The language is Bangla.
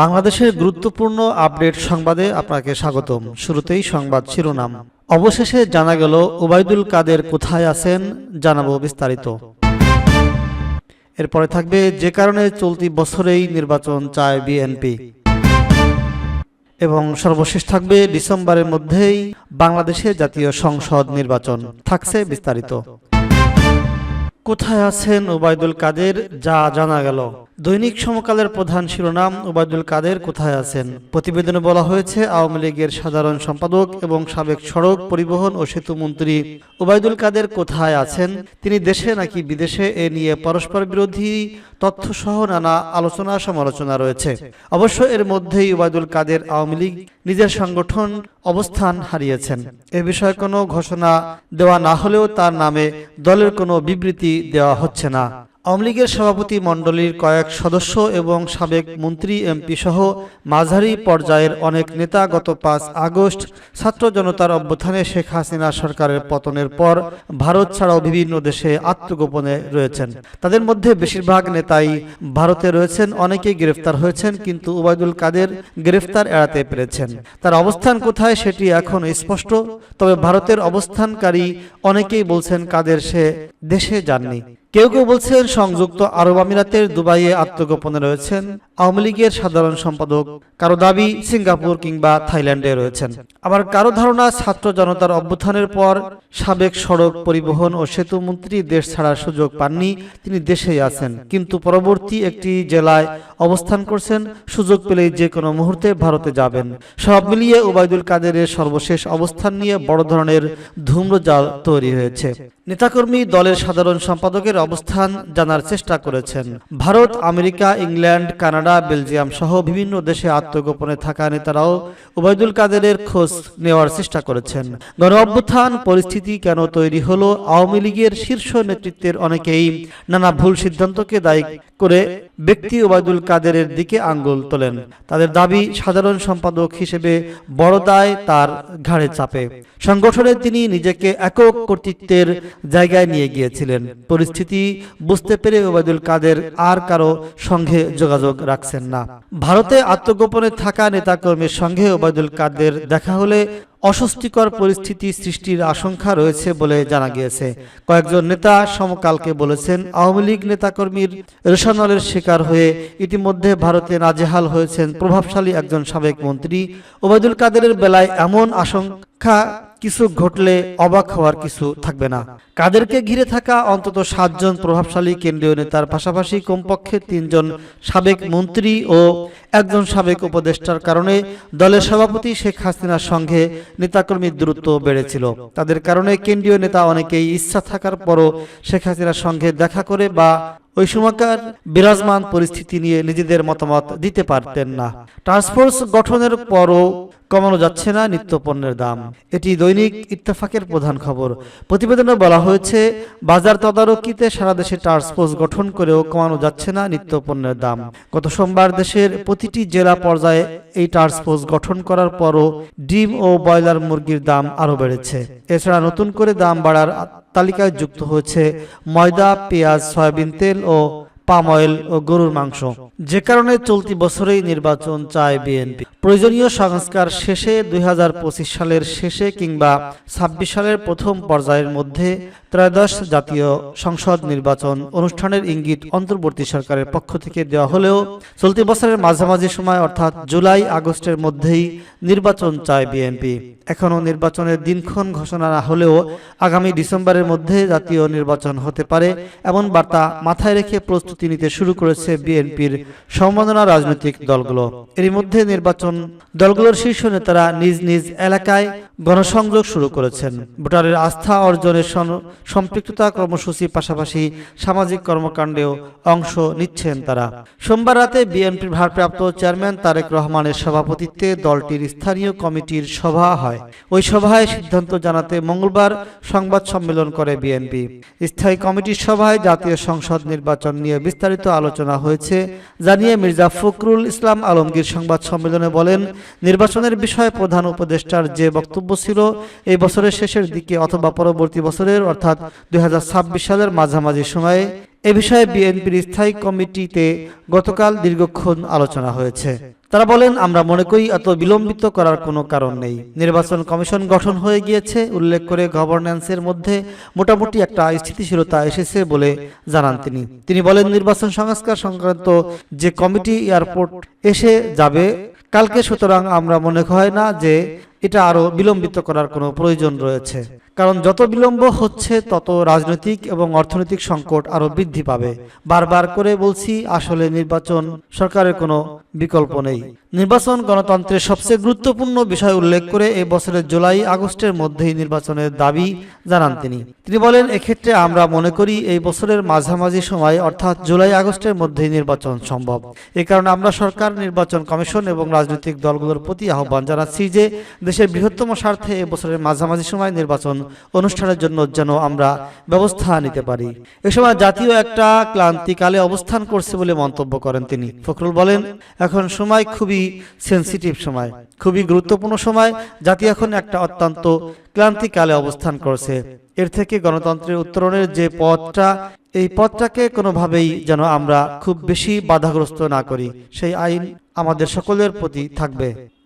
বাংলাদেশের গুরুত্বপূর্ণ আপডেট সংবাদে আপনাকে স্বাগতম। শুরুতেই সংবাদ শিরোনাম। অবশেষে জানা গেল, ওবায়দুল কাদের কোথায় আছেন জানাব বিস্তারিত। এরপরে থাকবে, যে কারণে চলতি বছরেই নির্বাচন চায় বিএনপি। এবং সর্বশেষ থাকবে, ডিসেম্বরের মধ্যেই বাংলাদেশে জাতীয় সংসদ নির্বাচন। থাকছে বিস্তারিত। কোথায় আছেন ওবায়দুল কাদের? যা জানা গেল। দৈনিক সমকালের প্রধান শিরোনাম, ওবায়দুল কাদের কোথায় আছেন? প্রতিবেদনে বলা হয়েছে, আওয়ামী লীগের সাধারণ সম্পাদক এবং সাবেক সড়ক পরিবহন ও সেতু মন্ত্রী। ওবায়দুল কাদের কোথায় আছেন? তিনি দেশে নাকি বিদেশে? এ নিয়ে পরস্পর বিরোধী তথ্যসহ নানা আলোচনা সমালোচনা রয়েছে। অবশ্য এর মধ্যেই ওবায়দুল কাদের আওয়ামী লীগ নিজের সংগঠন অবস্থান হারিয়েছেন। এ বিষয়ে কোনো ঘোষণা দেওয়া না হলেও তার নামে দলের কোনো বিবৃতি দেওয়া হচ্ছে না। আওয়ামী লীগের সভাপতি মণ্ডলীর কয়েক সদস্য এবং সাবেক মন্ত্রী এমপি সহ মাঝারি পর্যায়ের অনেক নেতা গত পাঁচ আগস্ট ছাত্র জনতার অভ্যুত্থানে শেখ হাসিনা সরকারের পতনের পর ভারত ছাড়াও বিভিন্ন দেশে আত্মগোপনে রয়েছেন। তাদের মধ্যে বেশিরভাগ নেতাই ভারতে রয়েছেন অনেকেই গ্রেফতার হয়েছেন, কিন্তু উবায়দুল কাদের গ্রেফতার এড়াতে পেরেছেন। তার অবস্থান কোথায় সেটি এখন স্পষ্ট, তবে ভারতের অবস্থানকারী অনেকেই বলছেন কাদের সে দেশে যাননি। কেউ কেউ বলছেন সংযুক্ত আরব আমিরাতের দুবাইয়ে আত্মগোপনে রয়েছেন আওয়ামী লীগের সাধারণ সম্পাদক। কারও দাবি সিঙ্গাপুর কিংবা থাইল্যান্ডে রয়েছেন। আবার কারও ধারণা ছাত্র জনতার অভ্যুত্থানের পর সাবেক সড়ক পরিবহন ও সেতু মন্ত্রী দেশ ছাড়ার সুযোগ পাননি, তিনি দেশেই আছেন। কিন্তু পরবর্তী একটি জেলায় অবস্থান করছেন, সুযোগ পেলেই যে কোনো মুহূর্তে ভারতে যাবেন। সব মিলিয়ে ওবায়দুল কাদেরের সর্বশেষ অবস্থান নিয়ে বড় ধরনের ধূম্রজাল তৈরি হয়েছে। নেতাকর্মী দলের সাধারণ সম্পাদকের অবস্থান জানার চেষ্টা করেছেন। Bharat, America, England, Canada, Belgium সহ বিভিন্ন দেশে আত্মগোপনে থাকা নেতারাও ওবায়দুল কাদেরের খোঁজ নেওয়ার চেষ্টা করেছেন। গণ অভ্যুত্থান পরিস্থিতি কেন তৈরি হলো? আওয়ামী লীগের শীর্ষ নেতৃত্বের অনেকেই নানা ভুল সিদ্ধান্তকে দায়ী করে ব্যক্তি ওবায়দুল কাদেরের দিকে আঙ্গুল তোলেন। তাদের দাবি সাধারণ সম্পাদক হিসেবে বড় দায় তার ঘাড়ে চাপে। সংগঠনে তিনি নিজেকে একক কর্তৃত্বের জায়গায় নিয়ে গিয়েছিলেন। পরিস্থিতি বুঝতে পেরে ওবায়দুল কাদের আর কারও সঙ্গে যোগাযোগ রাখছেন না। ভারতে আত্মগোপনে থাকা নেতাকর্মীর সঙ্গে ওবায়দুল কাদের দেখা হলে অস্বস্তিকর পরিস্থিতি সৃষ্টির আশঙ্কা রয়েছে বলে জানা গিয়েছে। কয়েকজন নেতা সমকালকে বলেছেন, আওয়ামী লীগ নেতাকর্মীর রেশনলের শিকার হয়ে ইতিমধ্যে ভারতে নাজেহাল হয়েছেন প্রভাবশালী একজন সাবেক মন্ত্রী। ওবায়দুল কাদেরের বেলায় এমন আশঙ্কা কিছু ঘটলে অবাক হওয়ার কিছু থাকবে না। কাদেরকে ঘিরে থাকা অন্তত সাতজন প্রভাবশালী কেন্দ্রীয় নেতার পাশাপাশি কমপক্ষে তিনজন সাবেক মন্ত্রী ও একজন সাবেক উপদেষ্টার কারণে দলের সভাপতি শেখ হাসিনার সঙ্গে নেতাকর্মীর দূরত্ব বেড়েছিল। তাদের কারণে কেন্দ্রীয় নেতা অনেকেই ইচ্ছা থাকার পরও শেখ হাসিনার সঙ্গে দেখা করে বা ওই সময়কার বিরাজমান পরিস্থিতি নিয়ে নিজেদের মতামত দিতে পারতেন না। ট্রান্সফোর্স গঠনের পরও কমানো যাচ্ছে না নিত্যপণ্যের দাম। এটি দৈনিক ইত্তেফাকের প্রধান খবর। প্রতিবেদনে বলা হয়েছে, বাজার তদারকিতে সারা দেশে টাস্কফোর্স গঠন করেও কমানো যাচ্ছে না নিত্যপণ্যের দাম। গত সোমবার দেশের প্রতিটি জেলা পর্যায়ে এই টাস্কফোর্স গঠন করার পরও ডিম ও ব্রয়লার মুরগির দাম আরও বেড়েছে। এছাড়া নতুন করে দাম বাড়ার তালিকায় যুক্ত হয়েছে ময়দা, পেঁয়াজ, সয়াবিন তেল ও পাম অয়েল ও গরুর মাংস। যে কারণে চলতি বছরেই নির্বাচন চায় বিএনপি। প্রয়োজনীয় সংস্কার শেষে দুই সালের শেষে কিংবা ছাব্বিশ সালের প্রথম পর্যায়ের মধ্যে ত্রয়োদশ জাতীয় সংসদ নির্বাচন অনুষ্ঠানের ইঙ্গিত অন্তর্বর্তী সরকারের পক্ষ থেকে দেওয়া হলেও চলতি বছরের মাঝামাঝি সময় অর্থাৎ জুলাই আগস্টের মধ্যেই নির্বাচন চায় বিএনপি। এখনও নির্বাচনের দিনক্ষণ ঘোষণা না হলেও আগামী ডিসেম্বরের মধ্যে জাতীয় নির্বাচন হতে পারে এমন বার্তা মাথায় রেখে প্রস্তুতি নিতে শুরু করেছে বিএনপির সম্মাননা রাজনৈতিক দলগুলো। এরই মধ্যে নির্বাচন দলগুলোর শীর্ষ নেতারা নিজ নিজ এলাকায় গণসংযোগ শুরু করেছেন। ভোটারের আস্থা অর্জনের সম্পৃক্ততা কর্মসূচির পাশাপাশি সামাজিক কর্মকাণ্ডেও অংশ নিচ্ছেন তারা। সোমবার রাতে বিএনপির ভারপ্রাপ্ত চেয়ারম্যান তারেক রহমানের সভাপতিত্বে দলটির স্থানীয় কমিটির সভা হয়। ওই সভায় সিদ্ধান্ত জানাতে মঙ্গলবার সংবাদ সম্মেলন করে বিএনপি। স্থায়ী কমিটির সভায় জাতীয় সংসদ নির্বাচন নিয়ে বিস্তারিত আলোচনা হয়েছে, জানিয়ে মির্জা ফখরুল ইসলাম আলমগীর সংবাদ সম্মেলনে বলেন, নির্বাচনের বিষয়ে প্রধান উপদেষ্টার যে বক্তব্য ছিল, এই বছরের শেষের দিকে অথবা পরবর্তী বছরের, অর্থাৎ দুই হাজার ছাব্বিশ সালের মাঝামাঝি সময়ে এ বিষয়ে বিএনপির স্থায়ী কমিটিতে গতকাল দীর্ঘক্ষণ আলোচনা হয়েছে। তারা বলেন, আমরা মনে করি এত বিলম্বিত করার কোনো কারণ নেই। নির্বাচন কমিশন গঠন হয়ে গিয়েছে। উল্লেখ করে গভর্ন্যান্সের মধ্যে মোটামুটি একটা স্থিতিশীলতা এসেছে বলে জানান তিনি। তিনি বলেন, নির্বাচন সংস্কার সংক্রান্ত যে কমিটি এয়ারপোর্ট এসে যাবে, কালকে সুতরাং আমরা মনে হয় না যে এটা আরও বিলম্বিত করার কোনো প্রয়োজন রয়েছে। কারণ যত বিলম্ব হচ্ছে, তত রাজনৈতিক এবং অর্থনৈতিক সংকট আরও বৃদ্ধি পাবে। বারবার করে বলছি, আসলে নির্বাচন সরকারের কোনো বিকল্প নেই। নির্বাচন গণতন্ত্রের সবচেয়ে গুরুত্বপূর্ণ বিষয় উল্লেখ করে এ বছরের জুলাই, আগস্টের মধ্যেই নির্বাচনের দাবি জানান তিনি। তিনি বলেন, এক্ষেত্রে আমরা মনে করি এই বছরের মাঝামাঝি সময়, অর্থাৎ জুলাই, আগস্টের মধ্যেই নির্বাচন সম্ভব। এ কারণে আমরা সরকার, নির্বাচন কমিশন এবং রাজনৈতিক দলগুলোর প্রতি আহ্বান জানাচ্ছি যে, দেশের বৃহত্তম স্বার্থে এ বছরের মাঝামাঝি সময় নির্বাচন অনুষ্ঠানের জন্য যেন আমরা ব্যবস্থা নিতে পারি। এ সময় জাতীয় একটা ক্লান্তিকালে অবস্থান করছে বলে মন্তব্য করেন তিনি। ফখরুল বলেন, এখন সময় খুবই সেনসিটিভ সময়, খুবই গুরুত্বপূর্ণ সময়। জাতি এখন একটা অত্যন্ত ক্লান্তিকালে অবস্থান করছে। এর থেকে গণতন্ত্রের উত্তরণের যে পথটা, এই পথটাকে কোনোভাবেই যেন আমরা খুব বেশি বাধাগ্রস্ত না করি। সেই আইন আমাদের সকলের প্রতি থাকবে।